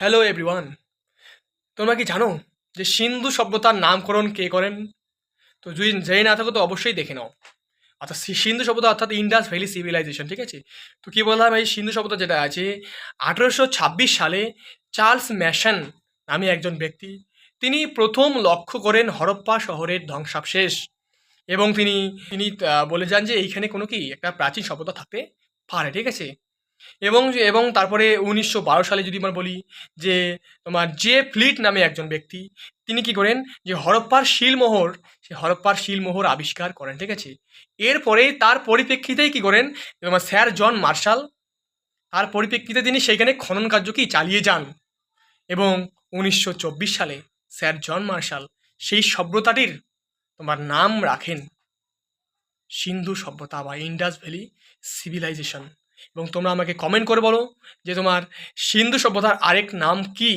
Hello everyone তোমরা কি জানো যে সিন্ধু সভ্যতার নামকরণ কে করেন? তো যদি জেনে না থাকো, তো অবশ্যই দেখে নাও। অর্থাৎ সিন্ধু সভ্যতা অর্থাৎ ইন্ডাস ভ্যালি সিভিলাইজেশন, ঠিক আছে? তো কী বললাম এই সিন্ধু সভ্যতা যেটা আছে, আঠেরোশো ছাব্বিশ সালে চার্লস ম্যাশন নামে একজন ব্যক্তি, তিনি প্রথম লক্ষ্য করেন হরপ্পা শহরের ধ্বংসাবশেষ। এবং তিনি তিনি বলে যান যে এইখানে কোনো কি একটা প্রাচীন সভ্যতা থাকতে পারে, ঠিক আছে? এবং এবং তারপরে উনিশশো বারো সালে যদি আমরা বলি যে, তোমার জে ফ্লিট নামে একজন ব্যক্তি, তিনি কি করেন যে, হরপ্পার শিলমোহর, সে হরপ্পার শিলমোহর আবিষ্কার করেন, ঠিক আছে? এরপরে তার পরিপ্রেক্ষিতেই কি করেন, তোমার স্যার জন মার্শাল, তার পরিপ্রেক্ষিতে তিনি সেইখানে খনন কার্য কি চালিয়ে যান এবং উনিশশো চব্বিশ সালে স্যার জন মার্শাল সেই সভ্যতাটির তোমার নাম রাখেন সিন্ধু সভ্যতা বা ইন্ডাস ভ্যালি সিভিলাইজেশন। এবং তোমরা আমাকে কমেন্ট করে বলো যে তোমার সিন্ধু সভ্যতার আরেক নাম কি?